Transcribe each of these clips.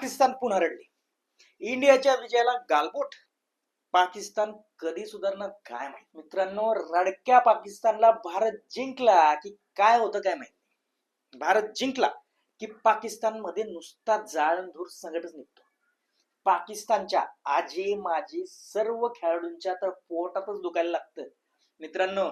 पाकिस्तान पुन्हा रडली. इंडियाच्या विजयाला गालबोट. पाकिस्तान कधी सुधारणार काय माहीत? मित्रांनो रडक्या पाकिस्तानला भारत जिंकला की काय होतं काय माहीत? भारत जिंकला की पाकिस्तानमध्ये नुसता जाळंधूर संकटच निघतो. पाकिस्तानच्या आजी माजी सर्व खेळाडूंच्या तर पोटातच दुखायला लागतं. मित्रांनो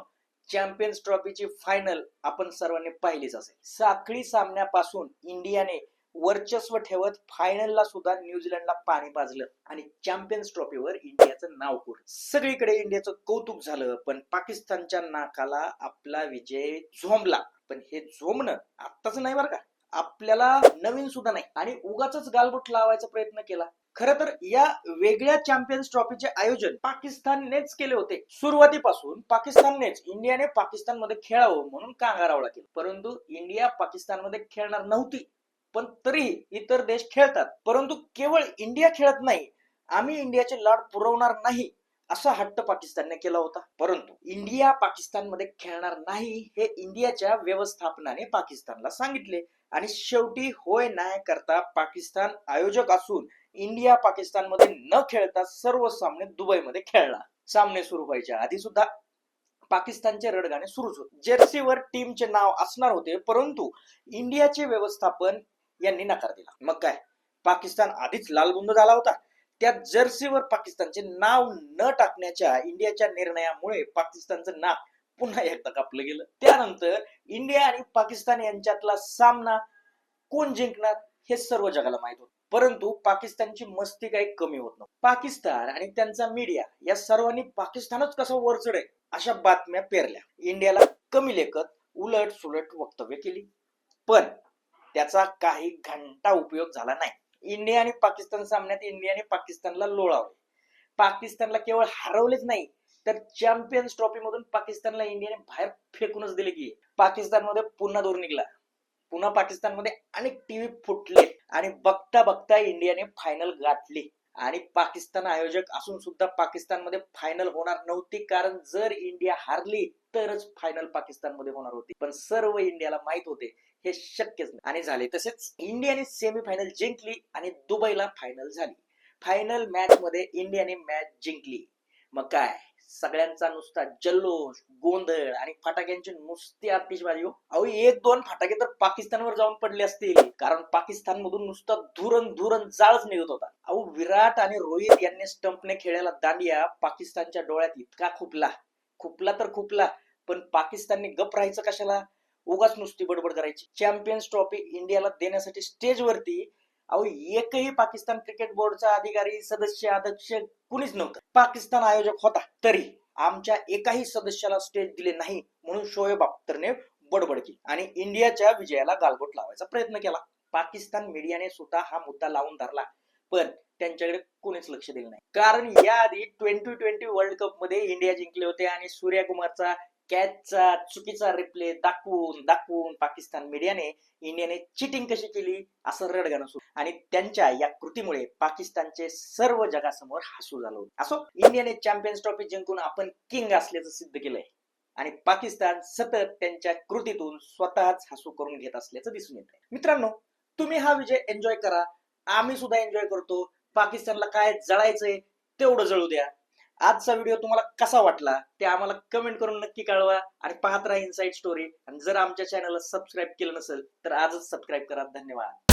चॅम्पियन्स ट्रॉफीची फायनल आपण सर्वांनी पाहिलीच असेल. साखळी सामन्यापासून इंडियाने वर्चस्व ठेवत फायनलला सुद्धा न्यूझीलंडला पाणी पाजलं. आणि चॅम्पियन्स ट्रॉफीवर इंडियाचं नाव कोर सगळीकडे इंडियाचं कौतुक झालं पण पाकिस्तानच्या नाकाला आपला विजय झोंबला. पण हे झोंबणं आत्ताच नाही बरं का. आपल्याला नवीन सुद्धा नाही. आणि उगाच गालबोट लावायचा प्रयत्न केला. खर तर या वेगळ्या चॅम्पियन्स ट्रॉफीचे आयोजन पाकिस्ताननेच केले होते. सुरुवातीपासून पाकिस्ताननेच इंडियाने पाकिस्तानमध्ये खेळावं म्हणून कांगारावळा केला. परंतु इंडिया पाकिस्तानमध्ये खेळणार नव्हती. पण तरीही इतर देश खेळतात. परंतु केवळ इंडिया खेळत नाही आम्ही इंडियाचे लाड पुरवणार नाही असा हट्ट पाकिस्तानने केला होता. परंतु इंडिया पाकिस्तानमध्ये खेळणार नाही हे इंडियाच्या व्यवस्थापनाने पाकिस्तानला सांगितले. आणि शेवटी होय नाही करता पाकिस्तान आयोजक असून इंडिया पाकिस्तानमध्ये न खेळता सर्व सामने दुबईमध्ये खेळला सामने सुरू व्हायच्या आधी सुद्धा पाकिस्तानचे रडगाणे सुरूच होते. जर्सीवर टीमचे नाव असणार होते परंतु इंडियाचे व्यवस्थापन यांनी नकार दिला. मग काय? पाकिस्तान आधीच लालबुंद झाला होता. त्या जर्सीवर पाकिस्तानचे नाव न टाकण्याच्या इंडियाच्या निर्णयामुळे पाकिस्तानचं नाक पुन्हा एकदा कापलं गेलं. त्यानंतर इंडिया आणि पाकिस्तान यांच्यातला सामना कोण जिंकणार हे सर्व जगाला माहीत होतं. परंतु पाकिस्तानची मस्ती काही कमी होत नव्हती. पाकिस्तान आणि त्यांचा मीडिया या सर्वांनी पाकिस्तानच कसं वर चढेल अशा बातम्या पेरल्या. इंडियाला कमी लेखत उलट सुलट वक्तव्य केली. पण त्याचा काही घंटा उपयोग झाला नाही. इंडिया आणि पाकिस्तान सामन्यात इंडियाने पाकिस्तानला लोळावले. पाकिस्तानला केवळ हरवलेच नाही तर चॅम्पियन्स ट्रॉफी मधून पाकिस्तानला इंडियाने बाहेर फेकूनच दिले की. पाकिस्तानमध्ये पुन्हा दूर निघला. पुन्हा पाकिस्तानमध्ये अनेक टीव्ही फुटले आणि बघता बघता इंडियाने फायनल गाठली. आणि पाकिस्तान आयोजक असून सुद्धा पाकिस्तानमध्ये फायनल होणार नव्हती कारण जर इंडिया हारली तरच फायनल पाकिस्तानमध्ये होणार होती. पण सर्व इंडियाला माहीत होते हे शक्यच नाही. आणि झाले तसेच इंडियाने सेमी फायनल जिंकली आणि दुबईला फायनल झाली. फायनल मॅच मध्ये इंडियाने मॅच जिंकली. मग काय? सगळ्यांचा नुसता जल्लोष गोंधळ आणि फटाक्यांची नुसती आतिषबाजी. हो. अहो एक दोन फटाके तर पाकिस्तानवर जाऊन पडले असतील. कारण पाकिस्तान मधून नुसता धुरण धुरण जाळच निघत होता. अहो विराट आणि रोहित यांनी स्टंपने खेळायला दांडिया पाकिस्तानच्या डोळ्यात इतका खुपला. खुपला तर खुपला पण पाकिस्तानने गप राहायचं कशाला? उगाच नुसती बडबड करायची. चॅम्पियन्स ट्रॉफी इंडियाला देण्यासाठी स्टेजवरती अहो एकही पाकिस्तान क्रिकेट बोर्डचा अधिकारी सदस्य अध्यक्ष कुणीच नव्हतं. पाकिस्तान आयोजक होता तरी आमच्या एकाही सदस्याला स्टेज दिले नाही म्हणून शोएब अख्तरने बडबड केली आणि इंडियाच्या विजयाला गालबोट लावायचा प्रयत्न केला. पाकिस्तान मीडियाने सुद्धा हा मुद्दा लावून धरला पण त्यांच्याकडे कोणीच लक्ष दिलं नाही. कारण याआधी ट्वेंटी ट्वेंटी वर्ल्ड कपमध्ये इंडिया जिंकले होते आणि सूर्यकुमारचा कॅचचा चुकीचा रिप्ले दाखवून दाखवून पाकिस्तान मीडियाने इंडियाने चिटिंग कशी केली असं रडगाणं सुरू. आणि त्यांच्या या कृतीमुळे पाकिस्तानचे सर्व जगासमोर हसू झालं असो इंडियाने चॅम्पियन्स ट्रॉफी जिंकून आपण किंग असल्याचं सिद्ध केलंय. आणि पाकिस्तान सतत त्यांच्या कृतीतून स्वतःच हसू करून घेत असल्याचं दिसून येत आहे मित्रांनो तुम्ही हा विजय एन्जॉय करा. आम्ही सुद्धा एन्जॉय करतो. पाकिस्तानला काय जळायचंय तेवढं जळू द्या. आजचा व्हिडिओ तुम्हाला कसा वाटला ते आम्हाला कमेंट करून नक्की कळवा आणि पाहत राहा इनसाइड स्टोरी आणि जर आमच्या चॅनलला सबस्क्राईब केलं नसेल तर आजच सबस्क्राईब करा. धन्यवाद.